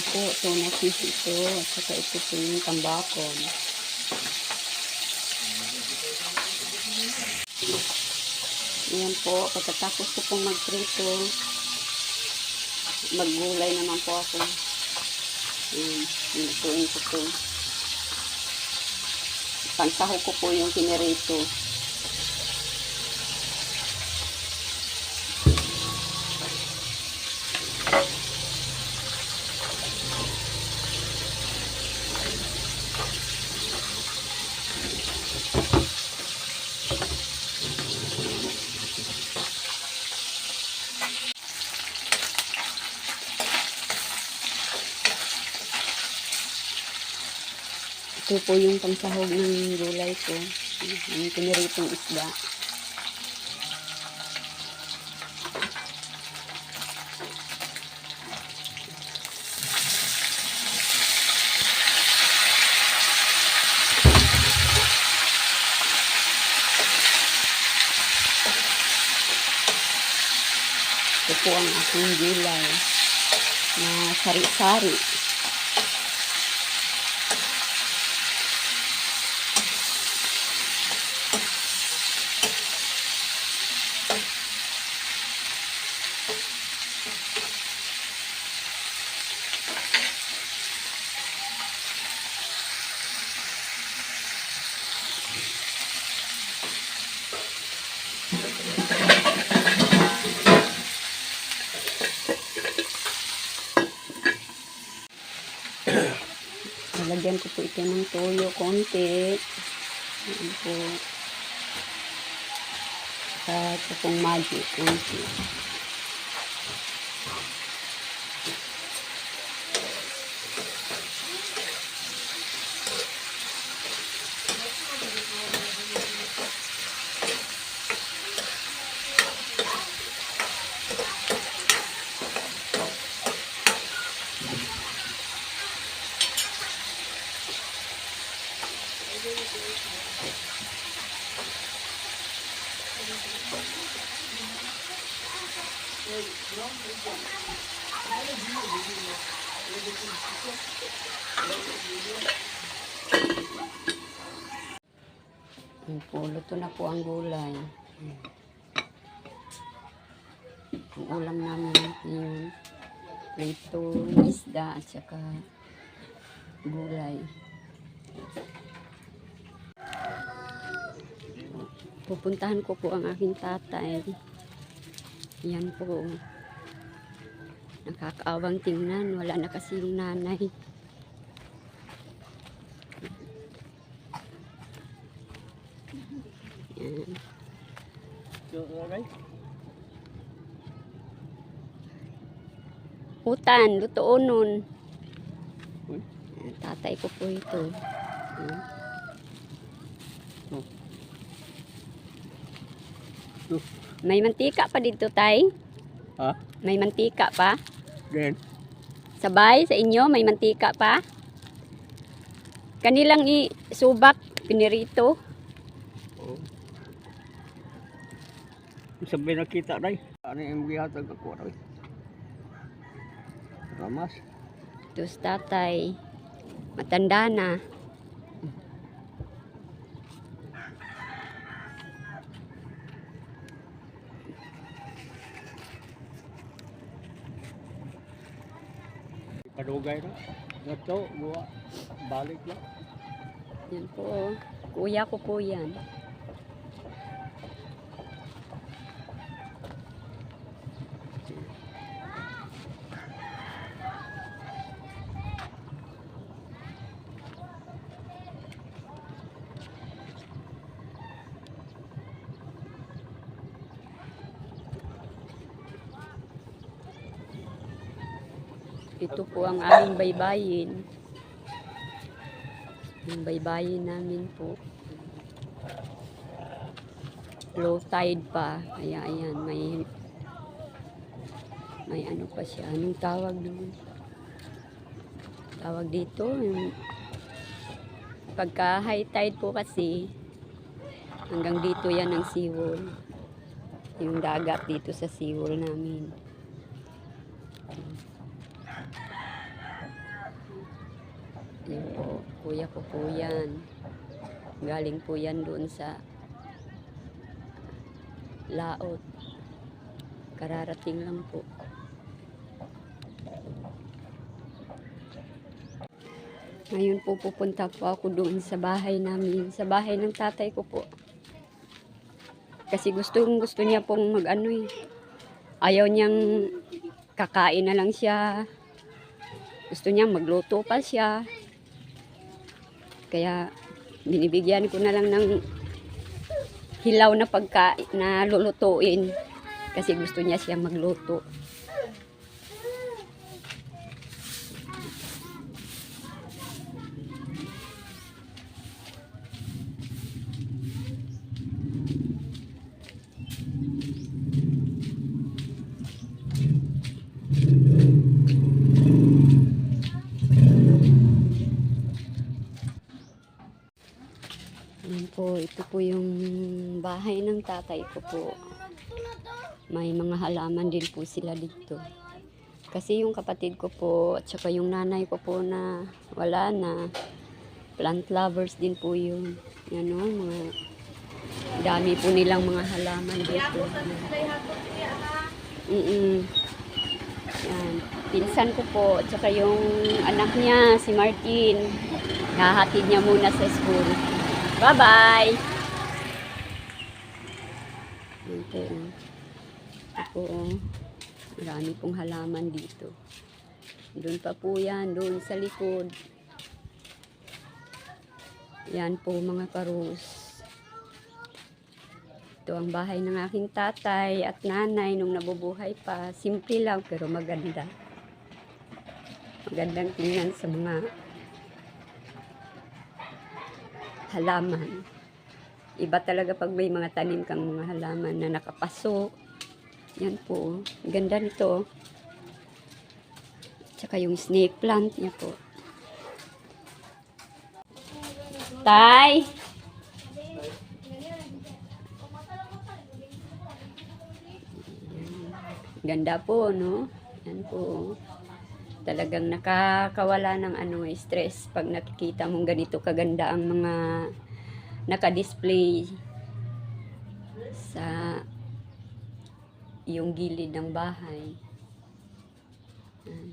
po, tuna fish ito. At saka ito po yung tambakon. Ayan po, pagkatapos ko pong magprito, maggulay naman po ako. Ayan, lutuin ko po. Pansaho ko po yung pinirito. Ito po yung pangsahog ng gulay ko. Yung piniritong isda. Ito po ang aking gulay na sari-sari. Lalagyan ko po ito ng toyo konti. Ayan po. At ito pong magic konti. Ayan po, luto na po ang gulay. Ayan. Ang ulam namin yung prito, isda at saka gulay. Pupuntahan ko po ang aking tatay. Yan po. Nakakaawang tingnan. Wala na kasi yung nanay. Yan. Hutan, lutoon nun. Tatay ko po ito. May mantika pa dito, tay? Ha? May mantika pa? Then, Sabay sa inyo, may mantika pa? Kanilang isubak, pinirito. oh. Sabi nakita rin. Ano yung gihatag ako rin? Ramas. Tapos tatay, matanda na. Kadugay na. Buwa. Balik lang. Yan po. oh. Kuya ko po yan. Ito po ang aming baybayin. Yung baybayin namin po. Low tide pa. Kaya ayan, may may ano pa siya. Anong tawag doon? Tawag dito. Yung, pagka high tide po kasi, hanggang dito yan ang seawall. Yung dagat dito sa seawall namin. Kuya ko po yan. Galing po yan doon sa laot. Kararating lang po. Ngayon po pupunta po ako doon sa bahay namin, sa bahay ng tatay ko po. Kasi gusto gusto niya pong mag ano eh. Ayaw niyang kakain na lang siya. Gusto niya magluto pa siya. Kaya binibigyan ko na lang ng hilaw na pagkain na lulutuin. Kasi gusto niya siya magluto. Ayan po, ito po yung bahay ng tatay ko po. May mga halaman din po sila dito. Kasi yung kapatid ko po, at saka yung nanay ko po na wala na, plant lovers din po yun. Yan o, mga dami po nilang mga halaman dito. Mm Yan. Pinsan ko po, at saka yung anak niya, si Martin. Hahatid niya muna sa school. Bye-bye! Po. oh. Ito po. oh. Marami pong halaman dito. Doon pa po yan. Doon sa likod. Yan po mga karus. Ito ang bahay ng aking tatay at nanay nung nabubuhay pa. Simple lang pero maganda. Magandang tingnan sa mga halaman. Iba talaga pag may mga tanim kang mga halaman na nakapaso. Yan po. Ang Ganda nito. Tsaka yung snake plant niya po. Tay! Ganda po, no? Yan po. Talagang nakakawala ng ano, eh, stress pag nakikita mong ganito kaganda ang mga naka-display sa yung gilid ng bahay. Yan.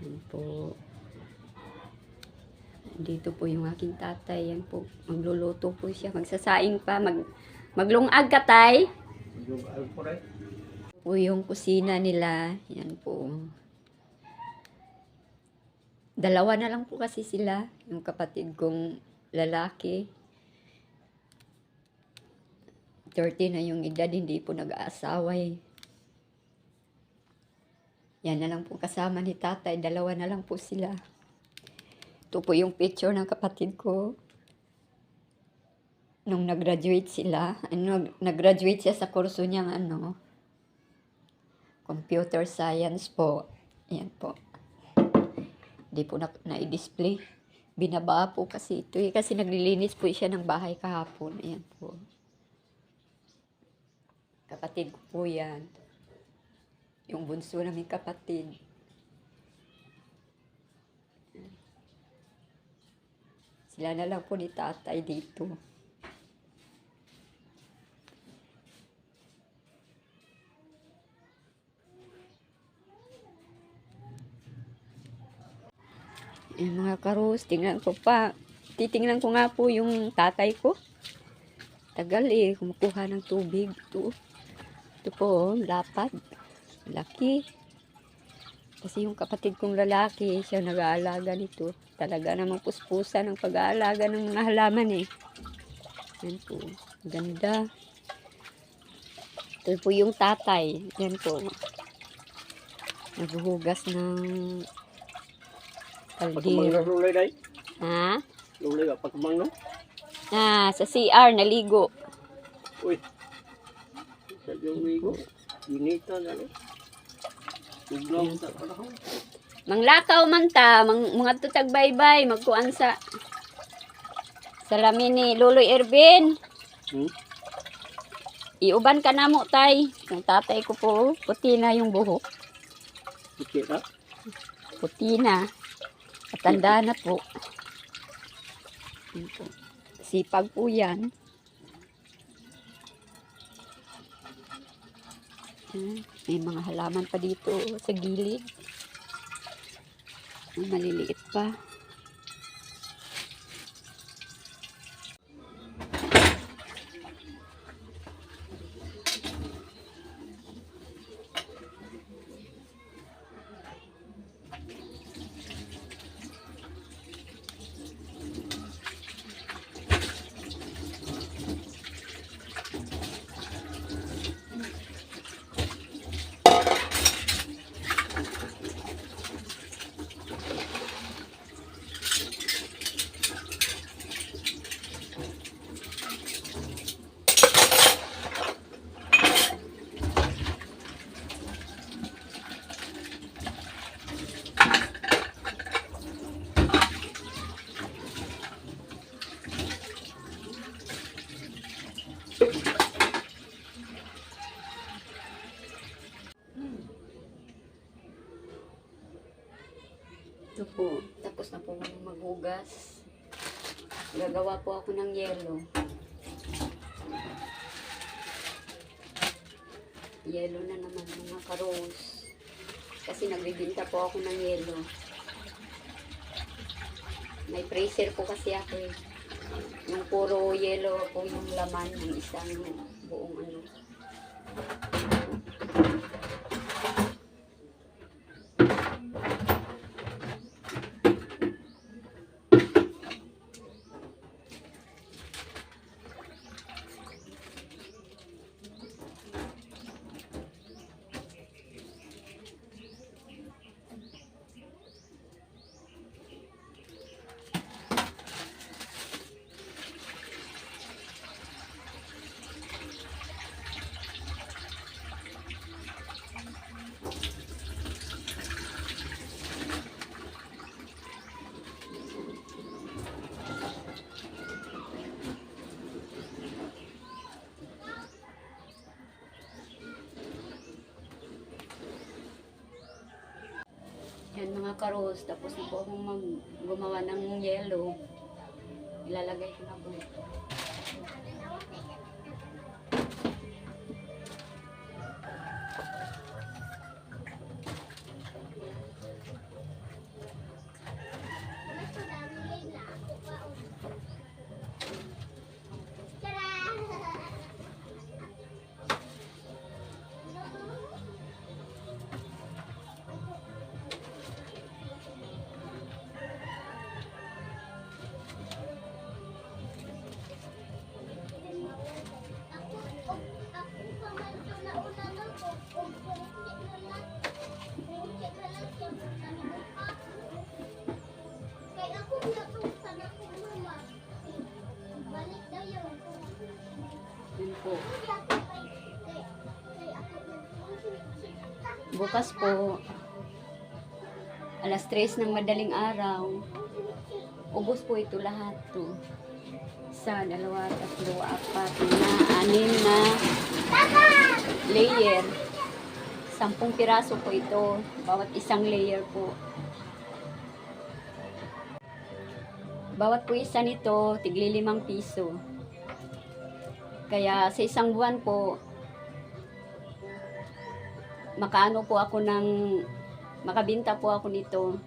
Yan po. Dito po yung aking tatay. Yan po. Magluluto po siya. Magsasaing pa. Mag, maglungag ka, tay. Yung alpore. po yung kusina nila. Yan po. Dalawa na lang po kasi sila. Yung kapatid kong lalaki. 30 na yung edad, hindi po nag-aasawa eh. Yan na lang po kasama ni tatay. Dalawa na lang po sila. Ito po yung picture ng kapatid ko. Nung nag-graduate sila. Nag-graduate siya sa kurso niyang ano, computer science po. Yan po. Hindi po na, na-display. Binaba po kasi ito eh. Kasi naglilinis po siya ng bahay kahapon. Ayan po. Kapatid ko po yan. Yung bunso namin kapatid. Sila na lang po ni tatay dito. Eh, mga karus, tingnan ko pa. Titingnan ko nga po yung tatay ko. Tagal eh, kumukuha ng tubig. Ito, ito po, oh, lapad. Laki. Kasi yung kapatid kong lalaki, siya nag-aalaga nito. Talaga namang puspusa ng pag-aalaga ng mga halaman eh. Yan po, ganda. Ito po yung tatay. Yan po. Naghuhugas ng Pagkumang na lulay day. Ha? Lulay ka pagkumang no? Ah, sa CR, naligo. Uy. Sa ligo. Inita na no? Tugnaw sa panahon. Manglakaw man ta, mang, mga tutag baybay, magkuan sa salamin ni Luloy Ervin. Hmm? Iuban ka na mo, tay. Yung tatay ko po, puti na yung buhok. Sikit ha? Puti na. Matanda na po. Sipag po yan. May mga halaman pa dito sa gilid. Maliliit pa. Po ako ng yelo. Yelo na naman mga karos. Kasi nagbibinta po ako ng yelo. May freezer po kasi ako eh. Yung puro yelo po yung laman ng isang buong ano. Yan mga karos, tapos na po akong mag gumawa ng yelo. Ilalagay ko Bukas po, alas 3 ng madaling araw, ubos po ito lahat to. Isa, dalawa, tatlo, apat, na, anim na layer. Sampung piraso po ito, bawat isang layer po. Bawat po isa nito, tigli limang piso. Kaya sa isang buwan po, makaano po ako ng, makabinta po ako nito.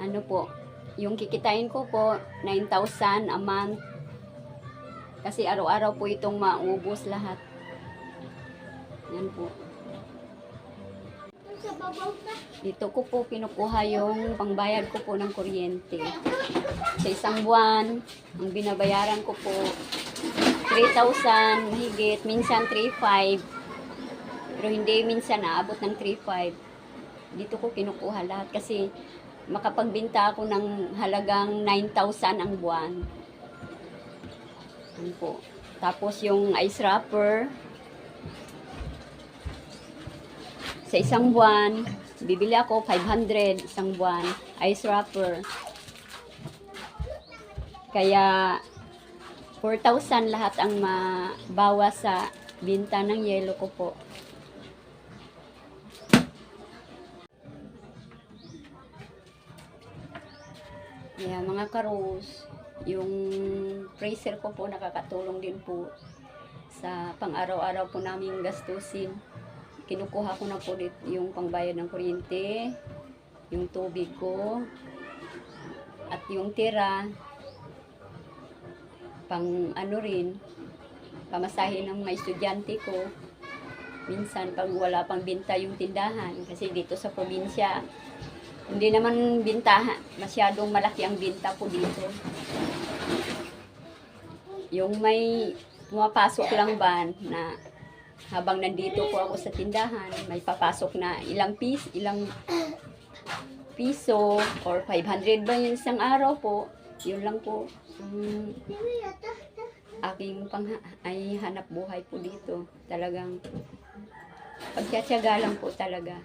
Ano po, yung kikitain ko po, 9,000 a month. Kasi araw-araw po itong maubos lahat. Yan po. Dito ko po kinukuha yung pangbayad ko po ng kuryente. Sa isang buwan, ang binabayaran ko po 3,000 higit, minsan 3,500. Pero hindi minsan naabot ng 3,500. Dito ko kinukuha lahat kasi makapagbinta ako ng halagang 9,000 ang buwan. Yan po. Tapos yung ice wrapper, sa isang buwan, bibili ako 500 isang buwan, ice wrapper. Kaya 4,000 lahat ang mabawas sa binta ng yelo ko po. Kaya mga karos, yung freezer ko po nakakatulong din po sa pang-araw-araw po namin gastusin. Kinukuha ko na po dit yung pangbayad ng kuryente, yung tubig ko, at yung tira, pang ano rin, pamasahe ng mga estudyante ko. Minsan pag wala pang binta yung tindahan, kasi dito sa probinsya, hindi naman bintahan, masyadong malaki ang binta po dito. Yung may pumapasok lang ba na habang nandito po ako sa tindahan, may papasok na ilang piece, ilang piso or 500 ba yun isang araw po. Yun lang po. ang aking pang ay hanap buhay po dito. Talagang pagtsatsaga lang po talaga.